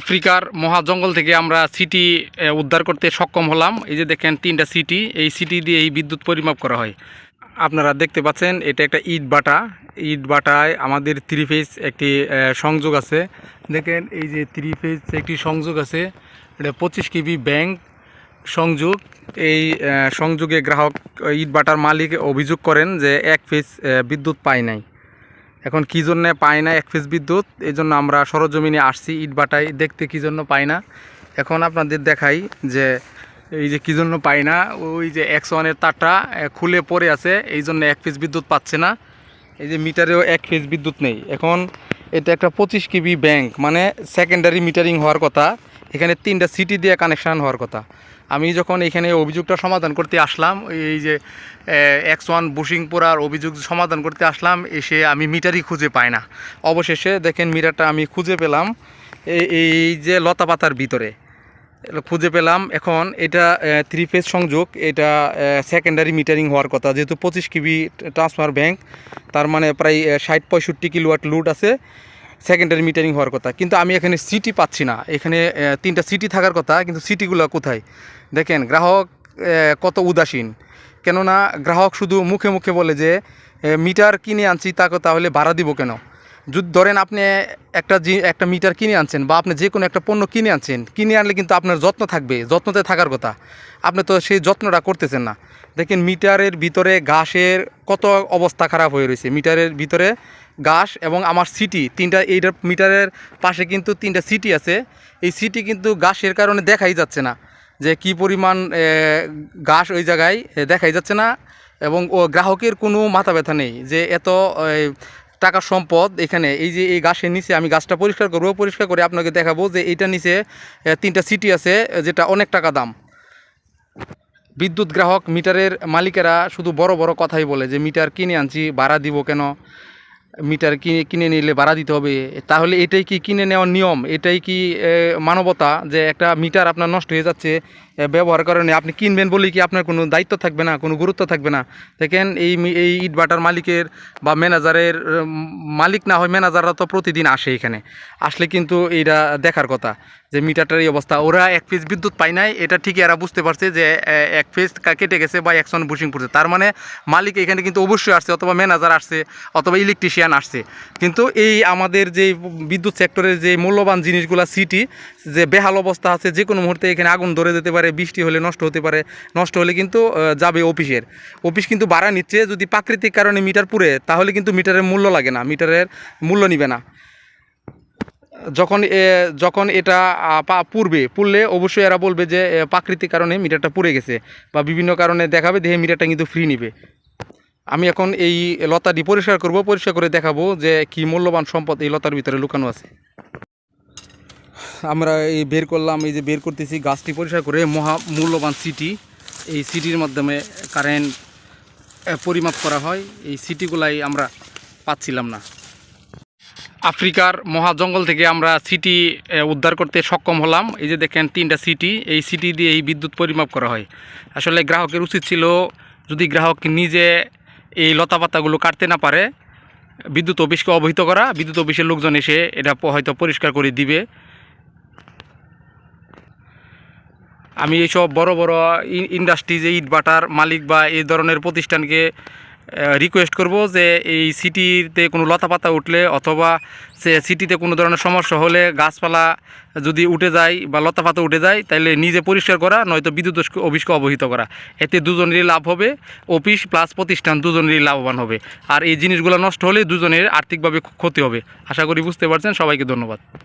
আফ্রিকার মহা জঙ্গল থেকে আমরা সিটি উদ্ধার করতে সক্ষম হলাম। এই যে দেখেন, তিনটা সিটি, এই সিটি দিয়ে এই বিদ্যুৎ পরিমাপ করা হয়। আপনারা দেখতে পাচ্ছেন, এটা একটা ইট বাটা। ইট বাটায় আমাদের থ্রি ফেজ একটি সংযোগ আছে। দেখেন, এই যে থ্রি ফেজ একটি সংযোগ আছে, এটা পঁচিশ কেবি ব্যাংক সংযোগ। এই সংযোগে গ্রাহক ইট বাটার মালিক অভিযোগ করেন যে এক ফেজ বিদ্যুৎ পায় নাই। এখন কী জন্যে পাই না এক ফেজ বিদ্যুৎ? এই জন্য আমরা সরজমিনে আসছি, ইট বাটাই দেখতে কী জন্য পাই না। এখন আপনাদের দেখাই যে এই যে কী জন্য পাই না, ওই যে একশো ওয়ানের তারটা খুলে পড়ে আছে, এই জন্য এক ফেজ বিদ্যুৎ পাচ্ছে না। এই যে মিটারেও এক ফেজ বিদ্যুৎ নেই। এখন এটা একটা পঁচিশ কেবি ব্যাংক মানে সেকেন্ডারি মিটারিং হওয়ার কথা। এখানে তিনটা সিটি দিয়ে কানেকশান হওয়ার কথা। আমি যখন এখানে অভিযোগটা সমাধান করতে আসলাম, এই যে এক্স ওয়ান বুশিংপুরার অভিযোগ সমাধান করতে আসলাম, এসে আমি মিটারই খুঁজে পাই না। অবশেষে দেখেন মিটারটা আমি খুঁজে পেলাম এই যে লতা পাতার ভিতরে। খুঁজে পেলাম, এখন এটা থ্রি ফেজ সংযোগ, এটা সেকেন্ডারি মিটারিং হওয়ার কথা। যেহেতু পঁচিশ কিবি ট্রান্সফার ব্যাংক তার মানে প্রায় ষাট পঁয়ষট্টি কিলোয়াট লুট আছে। সেকেন্ডারি মিটারিং হওয়ার কথা। কিন্তু আমি এখানে সিটি পাচ্ছি না। এখানে তিনটা সিটি থাকার কথা, কিন্তু সিটিগুলো কোথায়? দেখেন, গ্রাহক কত উদাসীন। কেননা, গ্রাহক শুধু মুখে মুখে বলে যে মিটার কিনে আনছি, তাকে তাহলে ভাড়া দিব কেন? যদি ধরেন আপনি একটা জি একটা মিটার কিনে আনছেন বা আপনি যে কোনো একটা পণ্য কিনে আনছেন, কিনে আনলে কিন্তু আপনার যত্ন থাকবে, যত্নতে থাকার কথা। আপনি তো সেই যত্নটা করতেছেন না। দেখেন মিটারের ভিতরে ঘাসের কত অবস্থা খারাপ হয়ে রয়েছে। মিটারের ভিতরে ঘাস এবং আমার সিটি, তিনটা এইটার মিটারের পাশে কিন্তু তিনটা সিটি আছে। এই সিটি কিন্তু ঘাসের কারণে দেখাই যাচ্ছে না যে কি পরিমাণ ঘাস ওই জায়গায় দেখাই যাচ্ছে না এবং ও গ্রাহকের কোনো মাথা ব্যথা নেই যে এত এ, টাকার সম্পদ এখানে এই যে এই গাছের নিচে আমি গাছটা পরিষ্কার করব পরিষ্কার করে আপনাকে দেখাবো যে এইটা নিচে তিনটা সিটি আছে যেটা অনেক টাকা দাম। বিদ্যুৎ গ্রাহক মিটারের মালিকেরা শুধু বড় বড় কথাই বলে যে মিটার কিনে আনছি ভাড়া দিব কেন? মিটার কিনে কিনে নিলে ভাড়া দিতে হবে? তাহলে এটাই কি কিনে নেওয়ার নিয়ম? এটাই কি মানবতা যে একটা মিটার আপনার নষ্ট হয়ে যাচ্ছে ব্যবহার কারণে আপনি কিনবেন বলেই কি আপনার কোনো দায়িত্ব থাকবে না, কোনো গুরুত্ব থাকবে না? দেখেন এই এই ইট বাটার মালিকের বা ম্যানেজারের মালিক না হয় ম্যানেজাররা তো প্রতিদিন আসে এখানে। আসলে কিন্তু এইটা দেখার কথা যে মিটারটার এই অবস্থা। ওরা এক ফেজ বিদ্যুৎ পায় নাই, এটা ঠিকই এরা বুঝতে পারছে যে এক ফেজ কেটে গেছে বা একশন বুশিং পড়ছে। তার মানে মালিক এখানে কিন্তু অবশ্যই আসছে, অথবা ম্যানেজার আসছে, অথবা ইলেকট্রিশিয়ান আসছে। কিন্তু এই আমাদের যে বিদ্যুৎ সেক্টরের যে মূল্যবান জিনিসগুলো সিটি যে বেহাল অবস্থা আছে যে কোনো মুহূর্তে এখানে আগুন ধরে যেতে পারে বৃষ্টি হলে নষ্ট হতে পারে নষ্ট হলে কিন্তু যাবে অফিসের। অফিস কিন্তু ভাড়া নিচ্ছে যদি প্রাকৃতিক কারণে মিটার পুড়ে তাহলে কিন্তু মিটারের মূল্য লাগে না মিটারের মূল্য নিবে না। যখন যখন এটা আহ, পা- পুড়বে পুড়লে অবশ্যই এরা বলবে যে প্রাকৃতিক কারণে মিটারটা পুড়ে গেছে বা বিভিন্ন কারণে দেখাবে দেখে মিটারটা কিন্তু ফ্রি নিবে। আমি এখন এই লতাটি পরিষ্কার করব, পরিষ্কার করে দেখাবো যে কি মূল্যবান সম্পদ এই লতার ভিতরে লুকানো আছে। আমরা এই বের করলাম, এই যে বের করতেছি, গাছটি পরিষ্কার করে মহা মূল্যবান সিটি। এই সিটির মাধ্যমে কারেন্ট পরিমাপ করা হয়। এই সিটিগুলাই আমরা পাচ্ছিলাম না। আফ্রিকার মহা জঙ্গল থেকে আমরা সিটি উদ্ধার করতে সক্ষম হলাম। এই যে দেখেন, তিনটা সিটি, এই সিটি দিয়ে এই বিদ্যুৎ পরিমাপ করা হয়। আসলে গ্রাহকের উচিত ছিল যদি গ্রাহক নিজে এই লতা পাতাগুলো কাটতে না পারে। বিদ্যুৎ অফিসকে অবহিত করা, বিদ্যুৎ অফিসের লোকজন এসে এটা হয়তো পরিষ্কার করে দিবে। আমি এইসব বড় বড় ইন্ডাস্ট্রি যে ইট বাটার মালিক বা এই ধরনের প্রতিষ্ঠানকে রিকোয়েস্ট করব যে এই সিটিতে কোনো লতা পাতা উঠলে অথবা সে সিটিতে কোনো ধরনের সমস্যা হলে গাছপালা যদি উঠে যায় বা লতা পাতা উঠে যায় তাহলে নিজে পরিষ্কার করা, নয়তো বিদ্যুৎ অফিস- অফিসকে অবহিত করা। এতে দুজনেরই লাভ হবে অফিস প্লাস প্রতিষ্ঠান দুজনেরই লাভবান হবে। আর এই জিনিসগুলো নষ্ট হলে দুজনের আর্থিকভাবে ক্ষতি হবে। আশা করি বুঝতে পারছেন, সবাইকে ধন্যবাদ।